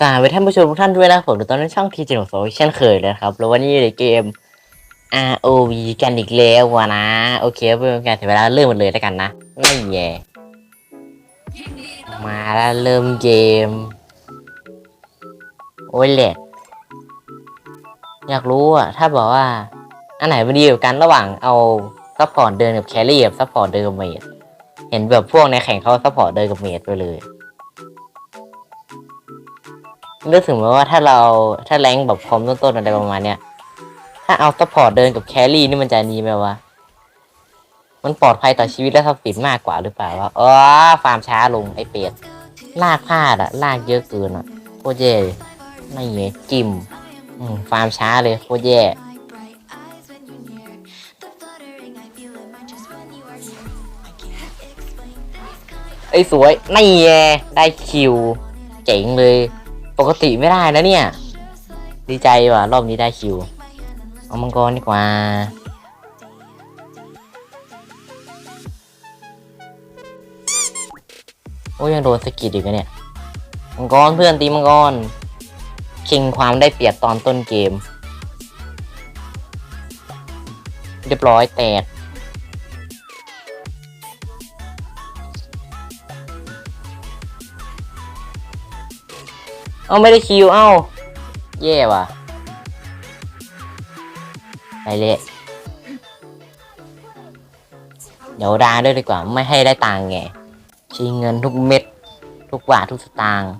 สวัสดีท่านผู้ชมทุกท่านด้วยนะผมตอนนี้ช่องทีเจนโซเช่นเคยเลยนะครับ แล้ววันนี้อยู่ในเกม ROV กันอีกแล้ววะนะ โอเคเพื่อนการเสียเวลาเริ่มมันเลยแล้วกันนะไม่แย่มาแล้วเริ่มเกม โอ้ยแหลกอยากรู้อะถ้าบอกว่า อันไหนมันดีกว่ากันระหว่างเอาซัพพอร์ตเดินกับแครี่กับซัพพอร์ตเดินกับเมดเห็นแบบพวกในแข่งเขาซัพพอร์ตเดินกับเมดไปเลย นึกถึงว่าถ้าเราถ้าแรงแบบคอมต้นๆอะไรประมาณเนี้ย ถ้าเอาซัพพอร์ตเดินกับแครี่นี่มันจะดีไหมวะ มันปลอดภัยต่อชีวิตและทรัพย์สินมากกว่าหรือเปล่าวะอ๋อฟาร์มช้าลงไอเป็ดลากพลาดอะลากเยอะเกินอะโคตรแย่ไม่เงี้ยจิมอืมฟาร์มช้าเลยโคตรแย่ไอ้สวย นี่แย่ได้คิว เจ๋งเลย ปกติไม่ได้นะเนี่ย ดีใจว่ะ รอบนี้ได้คิว เอามังกรดีกว่า โอ้ยยังโดนสกิดอีกอะเนี่ย มังกรเพื่อนตีมังกรชิงความได้เปรียบตอนต้นเกม เรียบร้อยแตก เอาไม่ได้คิวเอ้าแย่ว่ะไปเละเดี๋ยวดาด้วยดีกว่าไม่ให้ได้ตังค์ไงชิงเงินทุกเม็ด ทุกบาททุกสตางค์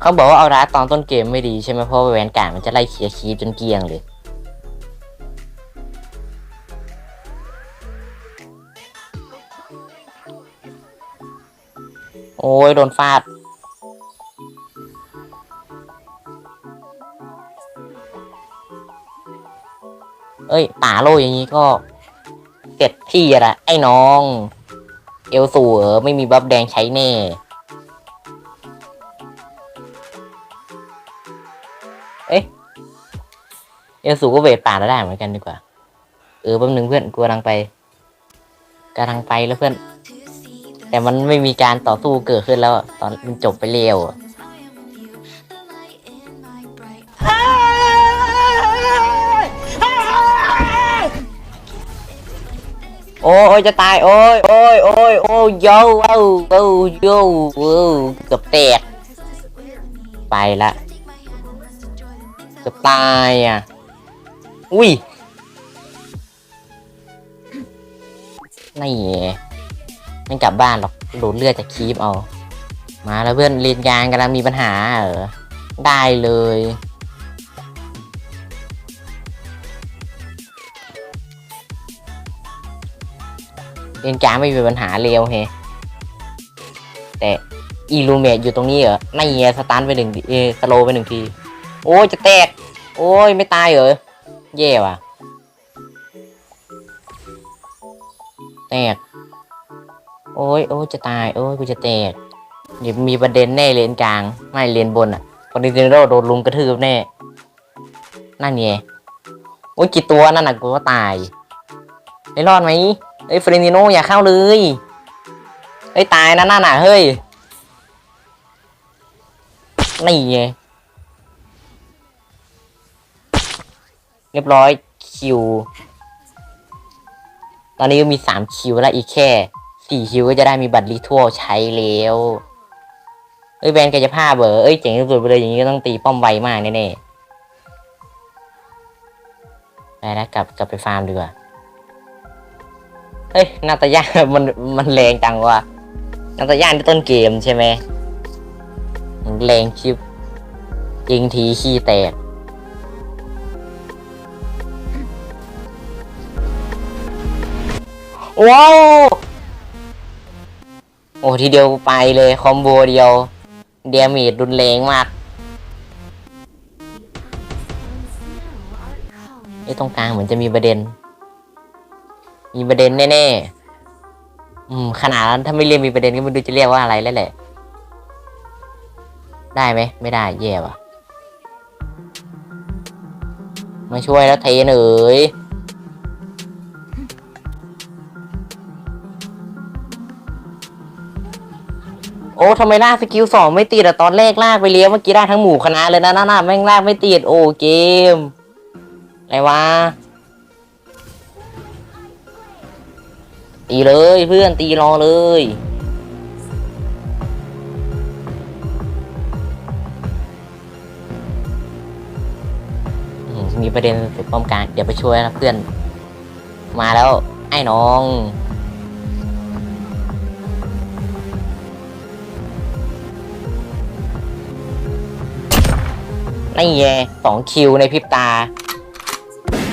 เขาบอกว่าเอาร้าตอนต้นเกมไม่ดีใช่ไหมเพราะแวนการมันจะไล่เคลียร์คีจนเกลียงเลย ยโดนฟาด เอ้ยป่าโลอย่างนี้ก็เสร็จที่อะไอ้น้อง เอลสูเออไม่มีบัฟแดงใช้แน่เอ๊ะเอลสูก็เวทป่าแล้วได้เหมือนกันดีกว่า เออแป๊บนึงเพื่อนกูกำลังไปกำลังไปแล้วเพื่อน แต่มันไม่มีการต่อสู้เกิดขึ้นแล้ว ตอนมันจบไปเร็วโอ้ยจะตายโอ้ยโอ้ยโอ้ยโอ้ยโย่โอ้โอ้โย่โอ้เกือบแตกไปละเกือบตายอะอุ้ยนี่ ไม่กลับบ้านหรอกดูดเลือดจากคีบเอา มาแล้วเพื่อนเรียนยางกำลังมีปัญหาเหรอได้เลยเรียนกลางไม่มีปัญหาเร็วเฮแต่อีลูเมตอยู่ตรงนี้เหรอไม่เงี้ยสตาร์ทไปหนึ่งเอสโลไปหนึ่งที โอ้ยจะแตก โอ้ยไม่ตายเหรอ เย่ว่ะ แตก โอ้ยโอ้ยจะตาย โอ้ยกูจะแตกเดี๋ยวมีประเด็นแน่เลนกลาง ไม่เลนบนอะคอนดิเนโรโดนลุงกระทืบแน่ นั่นไงโอ้ยกี่ตัวนั่นน่ะกูก็ตายไม่รอดไหมเอ้ยเฟรนิโนอย่าเข้าเลยเอ้ยตายนะนั่นน่ะเฮ้ยนี่ไงเรียบร้อยคิว ตอนนี้ก็มีสามคิวแล้วอีกแค่ สี่คิวก็จะได้มีบัตรรีทัวใช้แล้วเอ้ยแบนด์กายภาพเบอร์เอ้ยเจ๋งสุดไปเลยอย่างนี้ก็ต้องตีป้อมไวมากแน่ๆไปแล้วกลับกลับไปฟาร์มดีกว่าเฮ้ยนาตาย่ามันมันแรงจังวะนาตาย่าในต้นเกมใช่ไหมมันแรงชิบยิงทีขี้แตกว้าว โอ้ทีเดียวไปเลยคอมโบเดียวเดียมีดรุนแรงมากไอ้ตรงกลางเหมือนจะมีประเด็น มีประเด็นแน่ๆอืมขนาดนั้นถ้าไม่เรียกมีประเด็นก็ไม่รู้จะเรียกว่าอะไรแล้วแหละ ได้ไหมไม่ได้แย่ว่ะ มาช่วยแล้วเทนเอ๋ย โอ้ทำไมลากสกิลสองไม่ติดอะตอนแรกลากไปเลี้ยวเมื่อกี้ได้ทั้งหมู่คณะเลยนะนั่นน่ะแม่งลากไม่ติดโอ้เกมอะไรวะตีเลยเพื่อนตีรอเลยมมีประเด็นสุดป้อมกลางเดี๋ยวไปช่วยนะเพื่อน มาแล้วไอ้น้อง นี่ไงสองคิวในพริบตา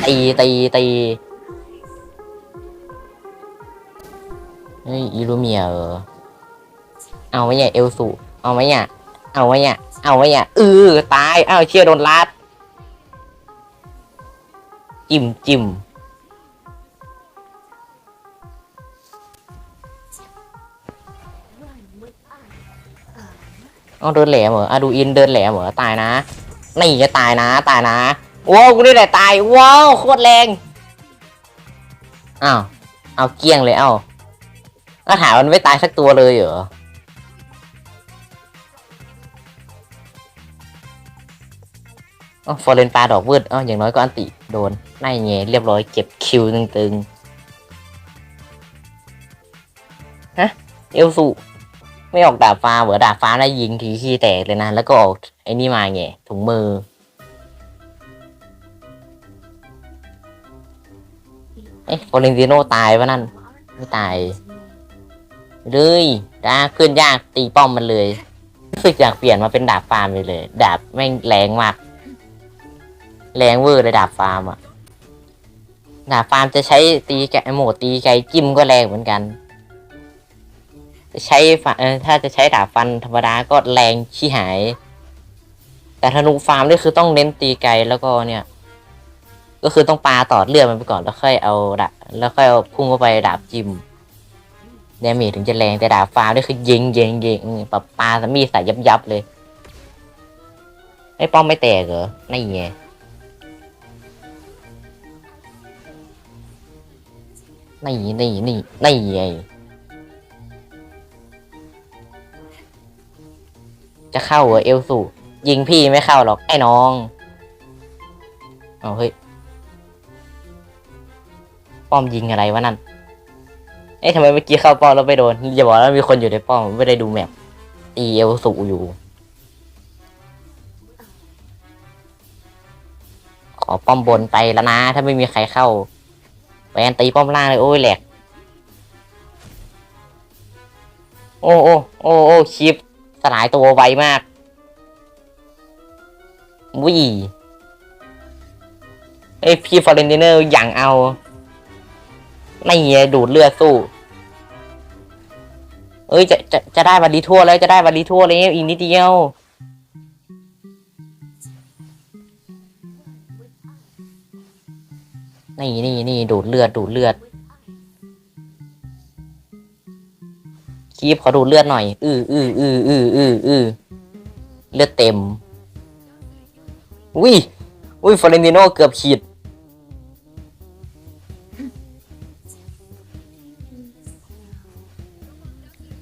ตีตีตีเฮ้ยอิลูเมียเออเอาไว้เนี่ยเอลสูเอาไว้เนี่ยเอาไว้เนี่ยเอาไว้เนี่ยเออตายอ้าวเชี่ยโดนลัดจิ้มจิ้มเอาเดินแหลมเหรออะดูอินเดินแหลมเหรอตายนะ นี่จะตายนะ ตายนะว้าวกูนี่แหละตายว้าวโคตรแรงอ้าวเอาเกลี้ยงเลยเอ้าก็ถามมันไม่ตายสักตัวเลยเหรออ๋อฟอร์เรนปลาดอกวืดอ๋ออย่างน้อยก็อันติโดนไล่เงี้ยเรียบร้อยเก็บคิวตึงๆ ฮะ เอลสุ ไม่ออกดาบฟ้าเหรอดาบฟ้าได้ยิงทีขี้แตกเลยนะ แล้วก็ออกไอ้นี่มาไงถุงมือ เอ๊ะฟอเรนติโนตายวะนั่น ไม่ตาย เลยดาขึ้นยากตีป้อมมันเลย รู้สึกอยากเปลี่ยนมาเป็นดาบฟาร์มไปเลย ดาบแม่งแรงมาก แรงเวอร์เลยดาบฟาร์มอะดาบฟาร์มจะใช้ตีแกะโหมดตีไกลจิ้มก็แรงเหมือนกัน ใช้ฟันถ้าจะใช้ดาบฟันธรรมดาก็แรงชี้หาย แต่ธนูฟาร์มนี่คือต้องเน้นตีไกลแล้วก็เนี่ย ก็คือต้องปาตอดเลือดมันไปก่อนแล้วค่อยเอาดาบแล้วค่อยเอาพุ่งเข้าไปดาบจิมเดเมจถึงจะแรงแต่ดาบฟาร์มนี่คือยิงยิงยิงปะปาสมีใส่ยับยับเลยไอ้ป้อมไม่แตกเหรอนี่ไงนี่นี่นี่นี่ไง จะเข้าเหรอเอลสูยิงพี่ไม่เข้าหรอกไอ้น้องเอาเฮ้ยป้อมยิงอะไรวะนั่น เอ๊ะทำไมเมื่อกี้เข้าป้อมแล้วไม่โดนอย่าบอกว่ามีคนอยู่ในป้อมไม่ได้ดูแมปตีเอลสูอยู่ขอป้อมบนไปแล้วนะ ถ้าไม่มีใครเข้าแวนตีป้อมล่างเลยโอ้ยแหลกโอ้โอ้โอ้โอ้คลิป สลายตัวไวมากวิ่เอ้ยพี่ฟอร์เรนเนอร์อย่างเอา ไม่เงี้ยดูดเลือดสู้ เอ้ยจะจะจะได้วันดีทั่วแล้วจะได้วันดีทั่วแล้วอีกนิดเดียวนี่นี่นี่ดูดเลือดดูดเลือด คีบขอดูเลือดหน่อย อืออืออืออืออืออือเลือดเต็ม อุ้ย อุ้ยฟอเรนติโนเกือบขีด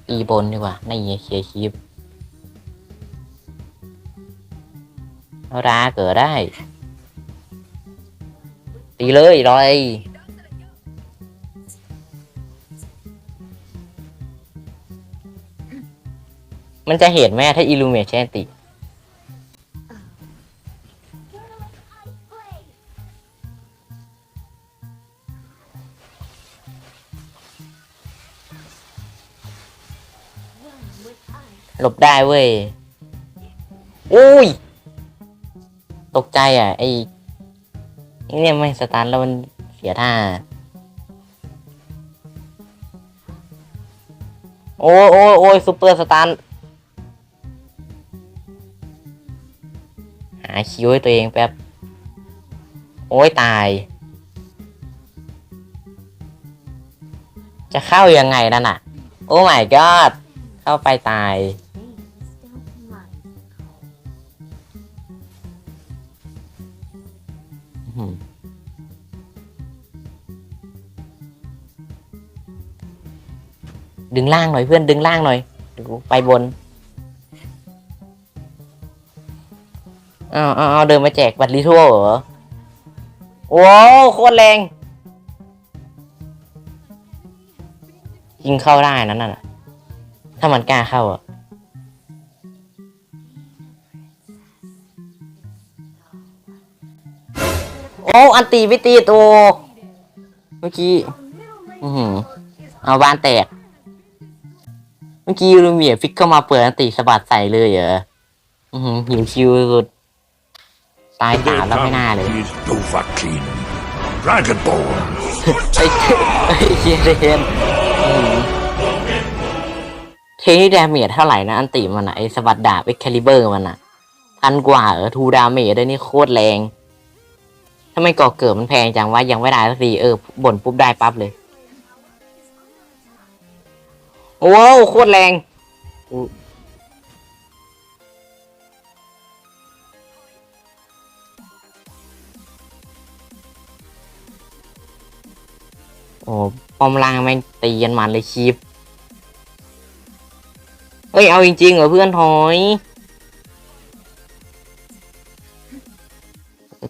ตีบนดีกว่าในเหี้ยเคลียคีบเอาราเกิดได้ ตีเลยรอย มันจะเห็นไหมถ้าอิลูเมชแชนติหลบได้เว้ย อุ้ย ตกใจอะ ไอ้เนี่ยไม่สตาร์ทแล้วมันเสียท่า โอ้ยโอ้ยโอ้ยซูเปอร์สตาร์าคิวให้ตัวเองแป๊บ โอ้ยตาย จะเข้ายังไงนั่นอะ โอ้ my god เข้าไปตาย ดึงล่างหน่อยเพื่อนดึงล่างหน่อย ไปบน อ้าวอ้าวอ้าเดินมาแจกบัตรลิทัวเหรอโอ้โคตรแรงยิงเข้าได้นั่นน่ะ ถ้ามันกล้าเข้าอะโอ้อันตีไม่ตีตัว เมื่อกี้ อือหือเอาบ้านแตก เมื่อกี้ลูเมียฟิกเข้ามาเปิดอันติสะบัดใส่เลยเหรอ อือหือหิวคิวสุด ตายสามแล้วไม่น่าเลย is Dovahkiin. Dragonborn. ไอ้ไอ้เฮียเทนอืมเทนนี่ดาเมจเท่าไหร่นะ อันติมันอะไอสะบัดดาบไอคาลิเบอร์มันอะพันกว่าเออทูดาเมจได้นี่โคตรแรงทำไมก่อเกิดมันแพงจังวะยังไม่ได้สักทีเออบ่นปุ๊บได้ปั๊บเลย โอ้โหโคตรแรง อู้โอ้ปอมล่างแม่งตีกันมันเลยชีฟเฮ้ย เอาจริงๆเหรอเพื่อนถอย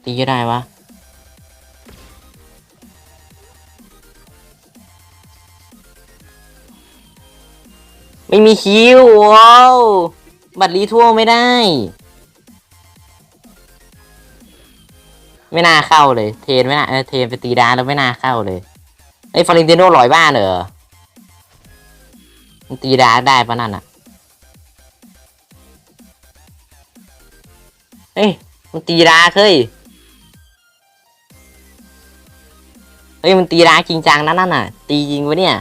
ตีก็ได้วะไม่มีคิวว้าวบัตรรีทั่วไม่ได้ ไม่น่าเข้าเลย เทนไม่น่าเออเทนไปตีดาแล้วไม่น่าเข้าเลย ไอ้ฟอรินติโน่ลอยบ้านเหรอมันตีดาได้ปะนั่นอะเฮ้ยมันตีดาเคยเฮ้ยมันตีดาจริงจังนะนั่นน่ะ ตีจริงวะเนี่ย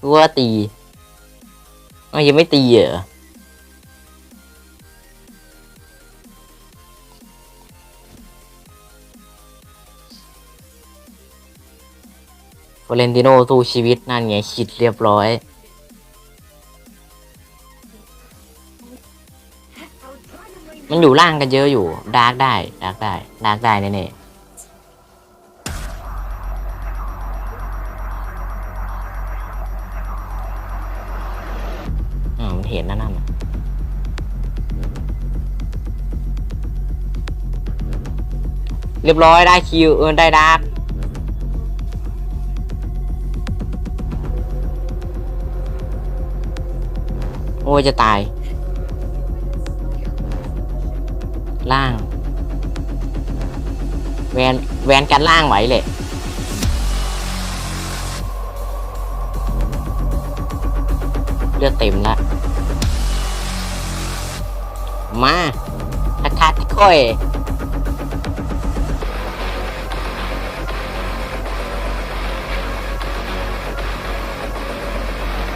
กูว่าตีอ้าวยังไม่ตีเหรอ ฟอเรนติโนสู้ชีวิตนั่นไงคิดเรียบร้อย มันอยู่ล่างกันเยอะอยู่ดาร์กได้ดาร์กได้ดาร์กได้แน่ๆอ่ามันเห็นนั่นน่ะเรียบร้อยได้คิวเออได้ดาร์ก อ้ยจะตาย ล่าง แวนแวนกันล่างไหวเลยเลือดเต็มละมาทักทักค่อย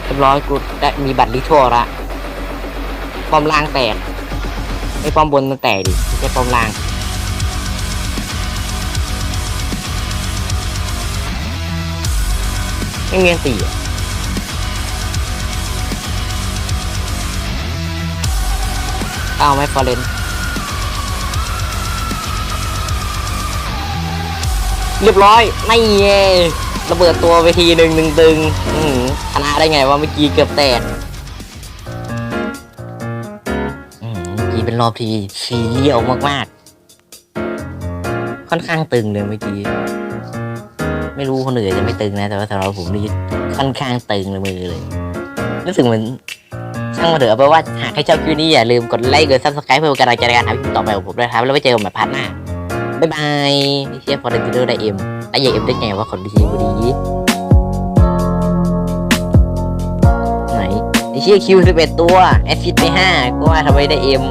เรียบร้อยกูได้มีบัตรลิทัวละ ป้อมล่างแตกไอ้ป้อมบนมันแตกดิไม่ป้อมล่างไม่มีตีเอาไหมฟอร์เรนเรียบร้อย ไม่เย่ระเบิดตัวไปทีหนึ่งหนึ่งตึงชนะได้ไงว่าเมื่อกี้เกือบแตกี้เป็นรอบที่ซีเรียลมากๆ ค่อนข้างตึงเลยเมื่อกี้ ไม่รู้คนอื่นจะไม่ตึงนะ แต่ว่าสำหรับผมนี่ค่อนข้างตึงเลยมือเลย รู้สึกเหมือนช่างมาเถอะเอาเป็นว่าหากใครชอบคลิปนี้อย่าลืมกดไลค์กดซับสไครป์เพื่อเป็นกำลังใจในการทำคลิปต่อไปของผมด้วยครับ แล้วไว้เจอกันใหม่พาร์ทหน้า บ๊ายบายเชียร์ฟอร์เรนติโนได้เอ็มได้ยังเอ็มได้ไงว่าคนดีบุรีไหนไอเชียคิวสิบเอ็ดตัว แอสซิดไปห้าก็ว่าทำไมได้เอ็ม